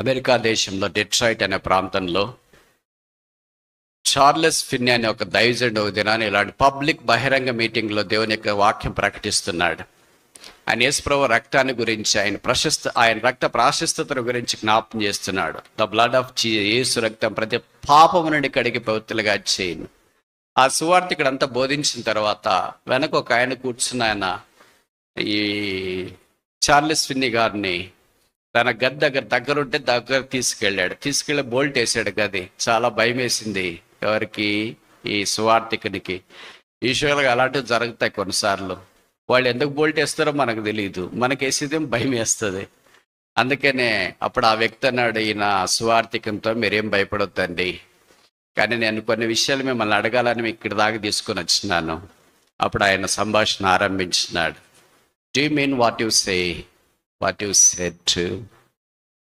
America దేశంలో Detroit అనే ప్రాంతంలో చార్లెస్ ఫిన్ని అనే ఒక దైవజనుడు ఒక దినాన్ని ఇలాంటి పబ్లిక్ బహిరంగ మీటింగ్లో దేవుని యొక్క వాక్యం ప్రకటిస్తున్నాడు. ఆయన యేసుప్రభు రక్తాన్ని గురించి ఆయన ప్రశస్త ఆయన రక్త ప్రాశస్తతను గురించి జ్ఞాపం చేస్తున్నాడు. ద బ్లడ్ ఆఫ్ యేసు రక్తం ప్రతి పాపము నుండి కడిగి పవిత్రులుగా చేయను. ఆ సువార్త ఇక్కడ అంతా బోధించిన తర్వాత వెనక ఒక ఆయన కూర్చున్న ఆయన ఈ చార్లెస్ ఫిన్ని గారిని తన గది దగ్గర దగ్గరుంటే దగ్గర తీసుకెళ్ళాడు. తీసుకెళ్ళి బోల్ట్ వేసాడు గది. చాలా భయం వేసింది ఎవరికి? ఈ సువార్థికునికి. ఈశ్వరులకు అలాంటివి జరుగుతాయి కొన్నిసార్లు. వాళ్ళు ఎందుకు బోల్ట్ వేస్తారో మనకు తెలియదు మనకి వేసేది భయం వేస్తుంది. అందుకనే అప్పుడు ఆ వ్యక్తి అన్నాడు ఈయన సువార్థికంతో మీరేం భయపడొద్దండి. కానీ నేను కొన్ని విషయాలు మిమ్మల్ని అడగాలని ఇక్కడి ఇక్కడ దాకా తీసుకొని వచ్చినాను. అప్పుడు ఆయన సంభాషణ ఆరంభించినాడు. Do mean what you say what you said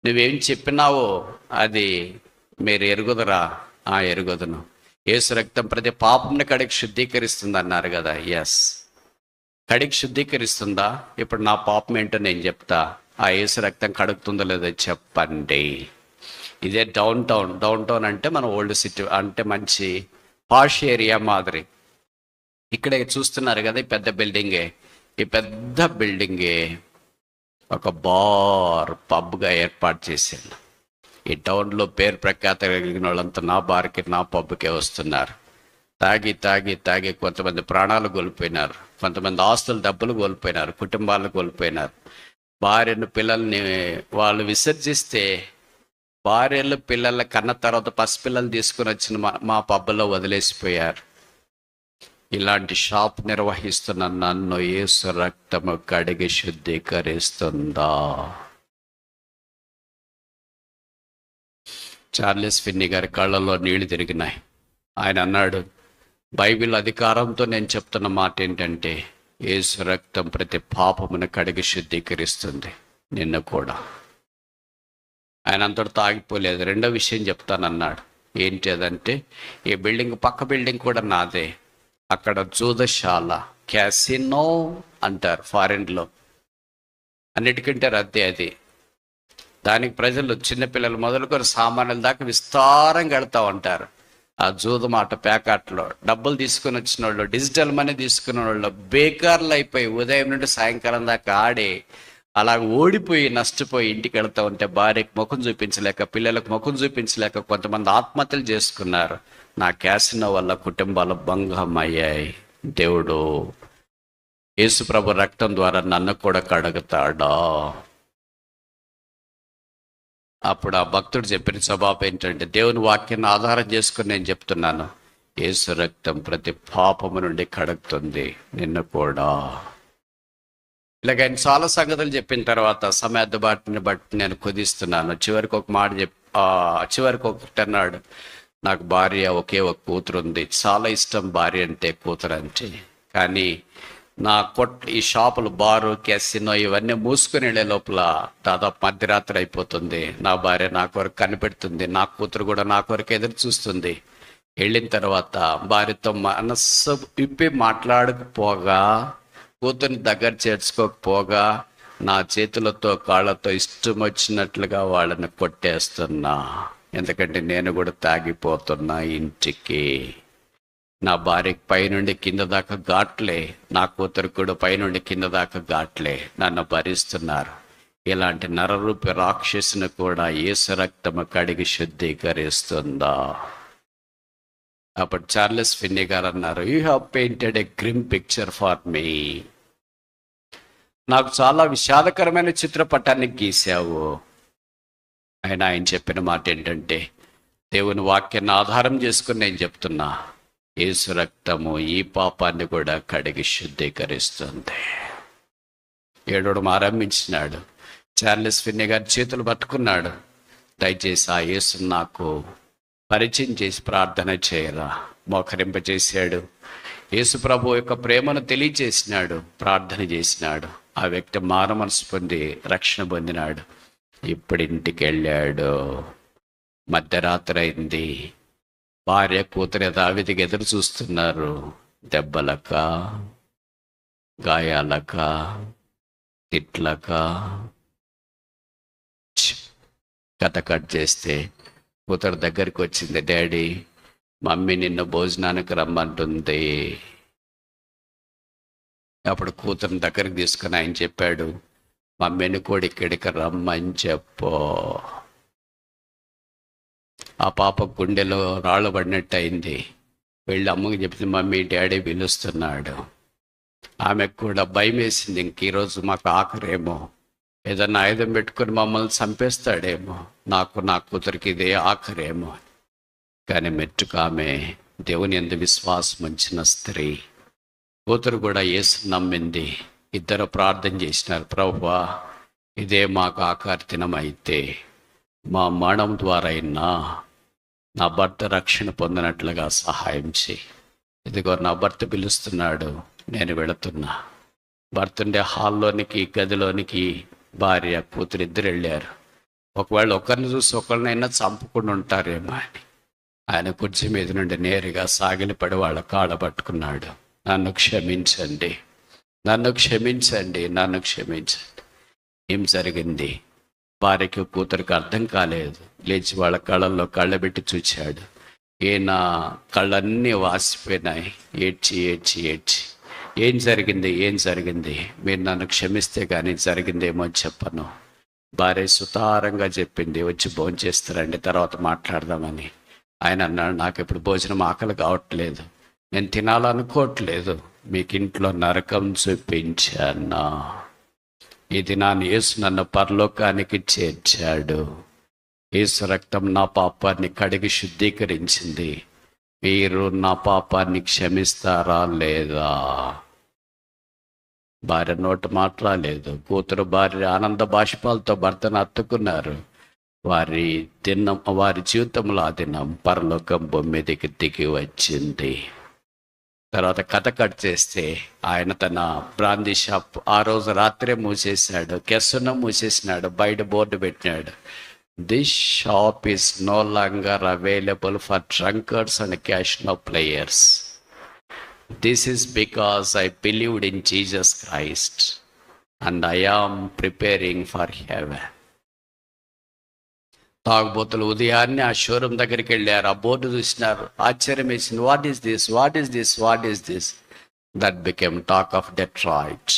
నువ్వేం చెప్పినావో అది మీరు ఎరుగుదరా? ఆ ఎరుగుదను. ఏసు రక్తం ప్రతి పాపంని కడిగి శుద్ధీకరిస్తుంది అన్నారు కదా. ఎస్ కడిగి శుద్ధీకరిస్తుందా? ఇప్పుడు నా పాపం ఏంటో నేను చెప్తా. ఆ ఏసు రక్తం కడుగుతుందో లేదో చెప్పండి. ఇదే డౌన్ టౌన్ డౌన్ టౌన్ అంటే మన ఓల్డ్ సిటీ అంటే మంచి పాష్ ఏరియా మాదిరి. ఇక్కడ చూస్తున్నారు కదా ఈ పెద్ద బిల్డింగే ఈ పెద్ద బిల్డింగే ఒక బార్ పబ్గా ఏర్పాటు చేశాను ఈ టౌన్లో పేరు ప్రఖ్యాత కలిగిన వాళ్ళంతా నా బార్కి నా పబ్కే వస్తున్నారు. తాగి తాగి తాగి కొంతమంది ప్రాణాలు కోల్పోయినారు. కొంతమంది ఆస్తులు డబ్బులు కోల్పోయినారు. కుటుంబాలు కోల్పోయినారు. భార్యను పిల్లల్ని వాళ్ళు విసర్జిస్తే భార్యలు పిల్లల కన్న తర్వాత పసిపిల్లలు తీసుకుని వచ్చిన మా మా పబ్బలో వదిలేసిపోయారు. ఇలాంటి షాప్ నిర్వహిస్తున్న నన్ను యేసు రక్తము కడిగి శుద్ధీకరిస్తుందా? చార్లెస్ ఫిన్ని గారి కళ్ళలో నీళ్ళు తిరిగినాయి. ఆయన అన్నాడు బైబిల్ అధికారంతో నేను చెప్తున్న మాట ఏంటంటే యేసు రక్తం ప్రతి పాపమును కడిగి శుద్ధీకరిస్తుంది నిన్ను కూడా. ఆయన అంతటితో ఆగిపోలేదు రెండో విషయం చెప్తానన్నాడు. ఏంటి అదంటే ఈ బిల్డింగ్ పక్క బిల్డింగ్ కూడా నాదే. అక్కడ జూదశాల క్యాసినో అంటారు ఫారిన్లో అన్నిటికంటే రద్దీ అది. దానికి ప్రజలు చిన్నపిల్లలు మొదలుకొని సామాన్యుల దాకా విస్తారంగా వెళ్తూ ఉంటారు. ఆ జూదమాట ఆట ప్యాకాట్లో డబ్బులు తీసుకుని వచ్చిన వాళ్ళు డిజిటల్ మనీ తీసుకున్న వాళ్ళు బేకార్లు అయిపోయి ఉదయం నుండి సాయంకాలం దాకా ఆడి అలా ఓడిపోయి నష్టపోయి ఇంటికి వెళ్తూ ఉంటే భార్యకు ముఖం చూపించలేక పిల్లలకు ముఖం చూపించలేక కొంతమంది ఆత్మహత్యలు చేసుకున్నారు. నా క్యాసినో వల్ల కుటుంబాలు భంగం అయ్యాయి దేవుడు యేసుప్రభు రక్తం ద్వారా నన్ను కూడా కడుగుతాడా? అప్పుడు ఆ భక్తుడు చెప్పిన స్వభావం ఏంటంటే దేవుని వాక్యాన్ని ఆధారం చేసుకుని నేను చెప్తున్నాను. యేసు రక్తం ప్రతి పాపము నుండి కడుగుతుంది నిన్ను కూడా. ఇలాగ ఆయన చాలా సంగతులు చెప్పిన తర్వాత సమయార్థబాటుని బట్టి నేను కుదిస్తున్నాను. చివరికి ఒక మాట చెప్ చివరికి ఒకటి అన్నాడు. నాకు భార్య ఒకే ఒక కూతురు ఉంది చాలా ఇష్టం భార్య అంటే కూతురు అంటే. కానీ నా కొట్ ఈ షాపులు బారు క్యాసినో ఇవన్నీ మూసుకుని వెళ్ళే లోపల దాదాపు మధ్యరాత్రి అయిపోతుంది. నా భార్య నా కొరకు కనిపెడుతుంది. నా కూతురు కూడా నా కొరకు ఎదురు చూస్తుంది. వెళ్ళిన తర్వాత భార్యతో మనస్సు విప్పి మాట్లాడకపోగా కూతుర్ని దగ్గర చేర్చుకోకపోగా నా చేతులతో కాళ్ళతో ఇష్టం వచ్చినట్లుగా వాళ్ళని కొట్టేస్తున్నా. ఎందుకంటే నేను కూడా తాగిపోతున్నా ఇంటికి. నా భార్యకి పైనుండి కింద దాకా ఘాట్లే. నా కూతురు కూడా పైనుండి కింద దాకా ఘాట్లే. నన్ను భరిస్తున్నారు. ఇలాంటి నరరూపి రాక్షసును కూడా ఏసు రక్తము కడిగి శుద్ధీకరిస్తుందా? అప్పుడు చార్లెస్ ఫిన్ని గారు అన్నారు you have painted a grim picture for me నాకు చాలా విషాదకరమైన చిత్రపటాన్ని గీశావు. ఆయన ఆయన చెప్పిన మాట ఏంటంటే దేవుని వాక్యాన్ని ఆధారం చేసుకుని నేను చెప్తున్నా యేసు రక్తము ఈ పాపాన్ని కూడా కడిగి శుద్ధీకరిస్తుంది. ఏడవడం ఆరంభించినాడు చార్లెస్ ఫిన్ని గారి చేతులు పట్టుకున్నాడు. దయచేసి ఆ యేసు నాకు పరిచయం చేసి ప్రార్థన చేయరా? మోకరింపజేశాడు. యేసు ప్రభు యొక్క ప్రేమను తెలియచేసినాడు ప్రార్థన చేసినాడు. ఆ వ్యక్తి మార మనసు పొంది రక్షణ పొందినాడు. ఇప్పుడింటికి వెళ్ళాడు మధ్యరాత్రి అయింది భార్య కూతురు యథావిధిగా ఎదురు చూస్తున్నారు. దెబ్బలక గాయాలక తిట్లక. కథ కట్ చేస్తే కూతురు దగ్గరికి వచ్చింది. డాడీ మమ్మీ నిన్ను భోజనానికి రమ్మంటుంది. అప్పుడు కూతురుని దగ్గరికి తీసుకుని ఆయన చెప్పాడు. మమ్మీని కూడా ఇక్కడికి రమ్మని చెప్పు. ఆ పాప గుండెలో రాళ్ళు పడినట్టు అయింది వెళ్ళి అమ్మకి చెప్పింది మమ్మీ డాడీ పిలుస్తున్నాడు ఆమెకు కూడా భయం వేసింది ఇంక ఈరోజు మాకు ఆఖరేమో ఏదన్నా ఆయుధం పెట్టుకుని మమ్మల్ని చంపేస్తాడేమో. నాకు నా కూతురికి ఇదే ఆఖరేమో కానీ మెట్టుకు ఆమె దేవుని ఎందు విశ్వాసం ఉంచిన స్త్రీ. కూతురు కూడా యేసు నమ్మింది. ఇద్దరు ప్రార్థన చేసినారు ప్రభువా ఇదే మాకు ఆఖరి అయితే మా మరణం ద్వారా అయినా నా భర్త రక్షణ పొందినట్లుగా సహాయం చేయి. ఇదిగో నా భర్త పిలుస్తున్నాడు నేను వెళుతున్నా. భర్త ఉండే హాల్లోనికి గదిలోనికి భార్య కూతురు ఇద్దరు వెళ్ళారు. ఒకవేళ ఒకరిని చూసి ఒకరినైనా చంపుకుండా ఉంటారేమో అని. ఆయన కుర్చీ మీద నుండి నేరుగా సాగిలిపడి వాళ్ళ కాళ్ళ పట్టుకున్నాడు. నన్ను క్షమించండి నన్ను క్షమించండి నన్ను క్షమించండి. ఏం జరిగింది? భార్యకి కూతురికి అర్థం కాలేదు. లేచి వాళ్ళ కళ్ళల్లో కళ్ళబెట్టి చూచాడు. ఈయన కళ్ళన్నీ వాసిపోయినాయి. ఏడ్చి ఏడ్చి ఏడ్చి. ఏం జరిగింది? ఏం జరిగింది? మీరు నన్ను క్షమిస్తే కానీ జరిగిందేమో చెప్పను. భార్య సుతారంగా చెప్పింది వచ్చి భోజనం చేస్తారండి తర్వాత మాట్లాడదామని. ఆయన అన్నాడు నాకు ఇప్పుడు భోజనం ఆకలి కావట్లేదు. నేను తినాలనుకోవట్లేదు. మీకు ఇంట్లో నరకం చూపించాను? ఇది నా యేసు నన్ను పరలోకానికి చేర్చాడు. యేసు రక్తం నా పాపాన్ని కడిగి శుద్ధీకరించింది. మీరు నా పాపాన్ని క్షమిస్తారా లేదా? భార్య నోట మాట్లాడలేదు. కూతురు భార్య ఆనంద బాష్పాలతో భర్తను అత్తుకున్నారు. వారి దినం వారి జీవితంలో ఆ దినం పరలోకం భూమి మీదకి దిగి వచ్చింది. తర్వాత కథ కట్ చేస్తే ఆయన తన బ్రాందీ షాప్ ఆ రోజు రాత్రే మూసేసినాడు కెస్సును మూసేసినాడు బయట బోర్డు పెట్టినాడు. This shop is no longer available for drunkards and cash no players this is because I believed in Jesus Christ and I am preparing for heaven తాగుబోతులు ఉదయాన్నే ఆ షోరూమ్ దగ్గరికి వెళ్ళారు. ఆ బోర్డు చూసినారు. ఆశ్చర్యం వేసింది. What is this what is this what is this that became talk of Detroit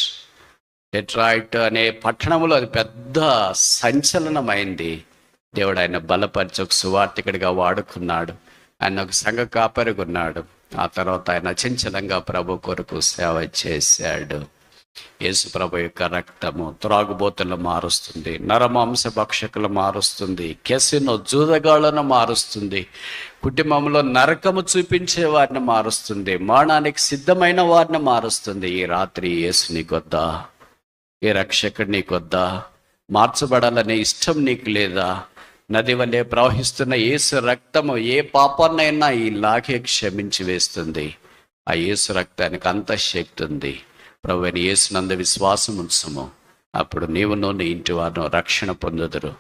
Detroit అనే పట్టణంలో అది పెద్ద సంచలనమైంది. దేవుడు ఆయన బలపరిచి ఒక సువార్థికుడిగా వాడుకున్నాడు. ఆయన ఒక సంఘ కాపరిగున్నాడు ఆ తర్వాత ఆయన చంచలంగా ప్రభు కొరకు సేవ చేశాడు. యేసు ప్రభు యొక్క రక్తము త్రాగుబోతులు మారుస్తుంది నరమాంస భక్షకులు మారుస్తుంది కెసినో జూదగాళ్ళను మారుస్తుంది కుటుంబంలో నరకము చూపించే వారిని మారుస్తుంది మరణానికి సిద్ధమైన వారిని మారుస్తుంది. ఈ రాత్రి యేసు నీకొద్దా ఈ రక్షకుడు నీకొద్దా మార్చబడాలనే ఇష్టం నీకు లేదా? నది వల్లే ప్రవహిస్తున్న యేసు రక్తము ఏ పాపాన్నైనా ఈ లాగే క్షమించి వేస్తుంది. ఆ యేసు రక్తానికి అంత శక్తి ఉంది. ప్రభు యేసునంద విశ్వాసం ఉంచము అప్పుడు నీవును నీ ఇంటి వారు రక్షణ పొందుదురు.